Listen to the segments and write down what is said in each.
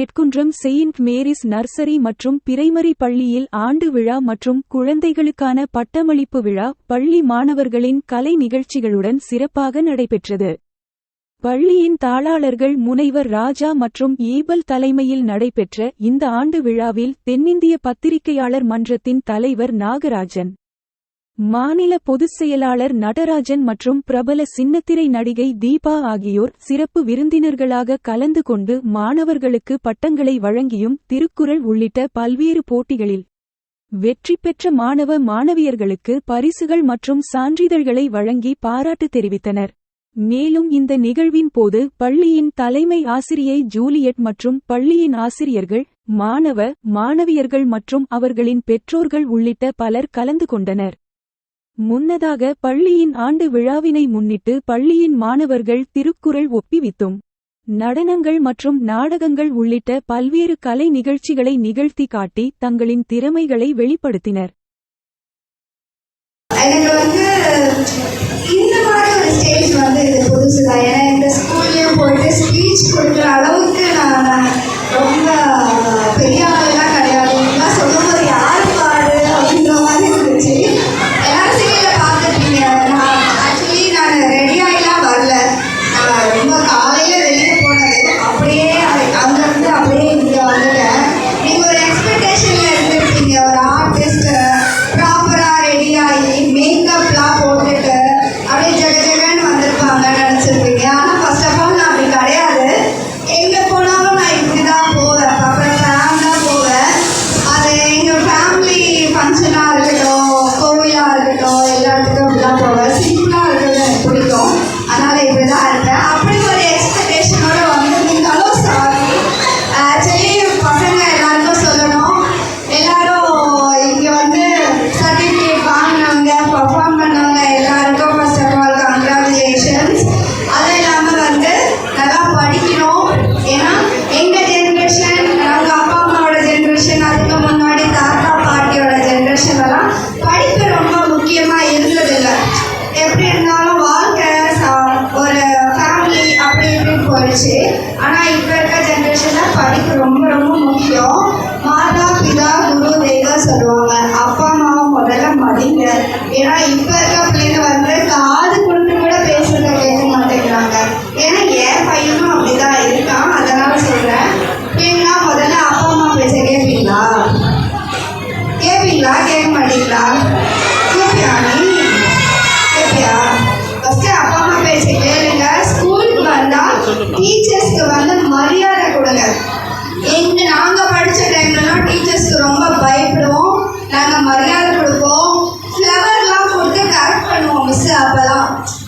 நெட்குன்றம் Saint Mary's nursery மற்றும் primary பள்ளியில் ஆண்டு விழா மற்றும் குழந்தைகளுக்கான பட்டமளிப்பு விழா பள்ளி மாணவர்களின் கலை நிகழ்ச்சிகளுடன் சிறப்பாக நடைபெற்றது. பள்ளியின் தாளாளர்கள் முனைவர் ராஜா மற்றும் ஈபல் தலைமையில் நடைபெற்ற இந்த ஆண்டு விழாவில் தென்னிந்திய பத்திரிகையாளர் மன்றத்தின் தலைவர் நாகராஜன் மாநில பொதுச் செயலாளர் நடராஜன் மற்றும் பிரபல சின்னத்திரை நடிகை தீபா ஆகியோர் சிறப்பு விருந்தினர்களாக கலந்து கொண்டு மாணவர்களுக்கு பட்டங்களை வழங்கியும் திருக்குறள் உள்ளிட்ட பல்வேறு போட்டிகளில் வெற்றி பெற்ற மாணவ மாணவியர்களுக்கு பரிசுகள் மற்றும் சான்றிதழ்களை வழங்கி பாராட்டு தெரிவித்தனர். மேலும் இந்த நிகழ்வின் போது பள்ளியின் தலைமை ஆசிரியை ஜூலியட் மற்றும் பள்ளியின் ஆசிரியர்கள் மாணவ மாணவியர்கள் மற்றும் அவர்களின் பெற்றோர்கள் உள்ளிட்ட பலர் கலந்து கொண்டனர். முன்னதாக பள்ளியின் ஆண்டு விழாவினை முன்னிட்டு பள்ளியின் மாணவர்கள் திருக்குறள் ஒப்பிவித்தும் நடனங்கள் மற்றும் நாடகங்கள் உள்ளிட்ட பல்வேறு கலை நிகழ்ச்சிகளை நிகழ்த்தி காட்டி தங்களின் திறமைகளை வெளிப்படுத்தினர். ரொம்ப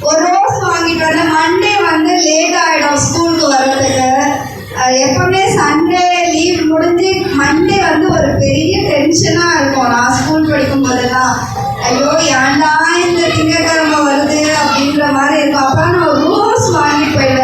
ஒரு ரோஸ் வாங்கிட்டு வந்து மண்டே வந்து லேட் ஆகிடும் ஸ்கூலுக்கு வர்றதுக்கு. எப்பவுமே சண்டே லீவ் முடிஞ்சு மண்டே வந்து ஒரு பெரிய டென்ஷனாக இருக்கும். நான் ஸ்கூல் படிக்கும் போதெல்லாம் ஐயோ ஏண்டா இந்த திங்கக்கிழமை வருது அப்படின்ற மாதிரி இருக்கும். அப்போ நான் ரோஸ் வாங்கிட்டு போயிடுவேன்.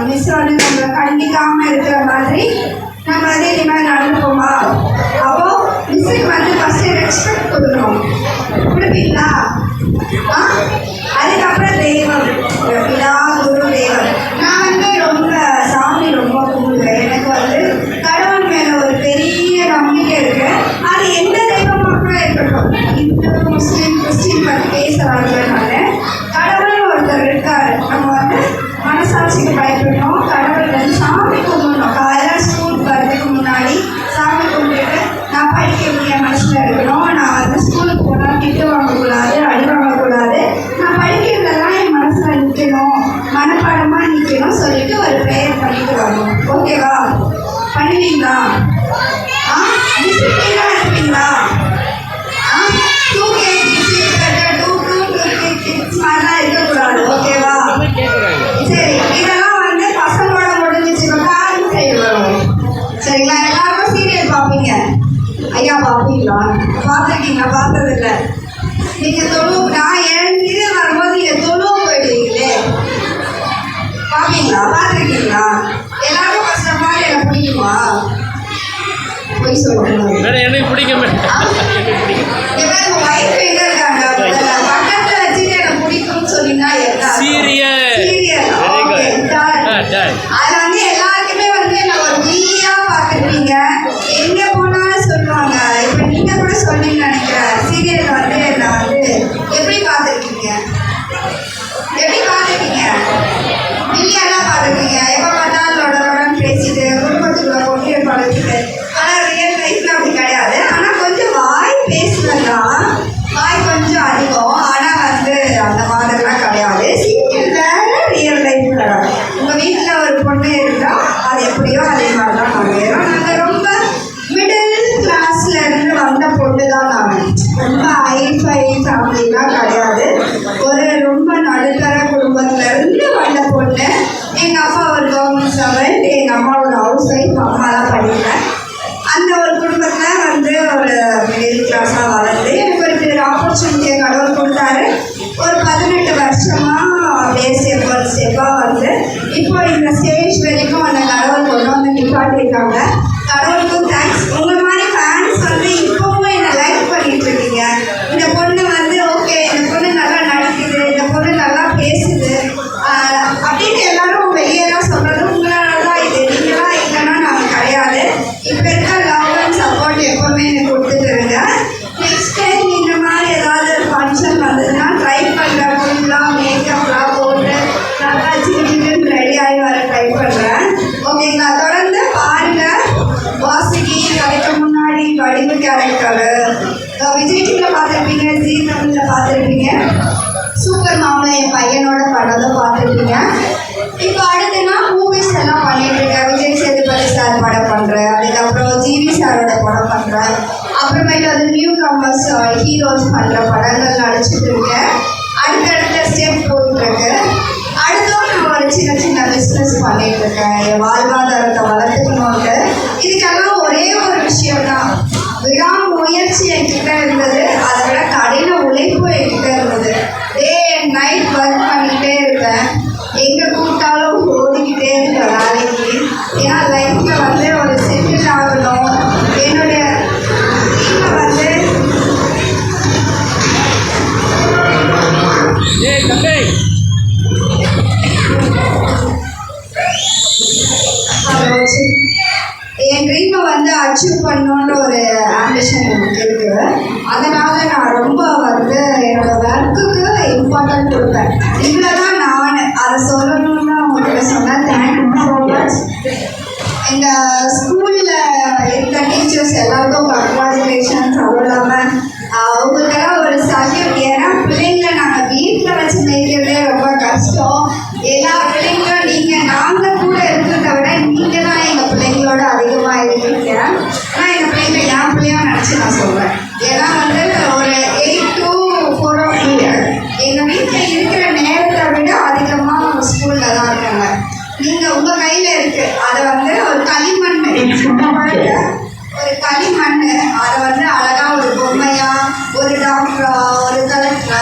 விசுவாடு நம்ம கண்டிக்காம இருக்கிற மாதிரி நம்ம வந்து இனிமேல் நடந்துப்போமா? அப்போ விசுக்கு வந்து ஃபஸ்ட்டு ரெஸ்பெக்ட் கொடுக்கணும். கொடுப்பீங்களா? அதுக்கப்புறம் தெய்வம். இப்போ இந்த ஸ்டேஜ் வரைக்கும் அந்த கடவுள் கொண்டு வந்து நிப்பாட்டியிருக்காங்க. ஒர்க் பண்ணுற படங்கள் நடிச்சிட்டு இருக்கேன். அடுத்தடுத்த ஸ்டெப் போயிட்டுருக்கு அடுத்தவங்க நான் ஒரு சின்ன சின்ன பிஸ்னஸ் பண்ணிகிட்டு இருக்கேன். என் வாழ்வா எல்லா பிள்ளைங்களும் நீங்க நாங்க கூட இருக்கிறத விட நீங்க தான் எங்க பிள்ளைங்களோட அதிகமா இருக்கீங்க நான் எங்க பிள்ளைங்க என் பிள்ளையும் நினைச்சு நான் சொல்றேன். ஏன்னா வந்து ஒரு எயிட் டு ஃபோர் ஓ எங்க வீட்டில் இருக்கிற நேரத்தை விட அதிகமா ஸ்கூல்ல தான் இருக்காங்க. நீங்க உங்க கையில இருக்கு. அதை வந்து ஒரு களிமண் ஒரு களிமண் அதை வந்து அழகா ஒரு பொம்மையா ஒரு டாக்டரா ஒரு கலெக்டரா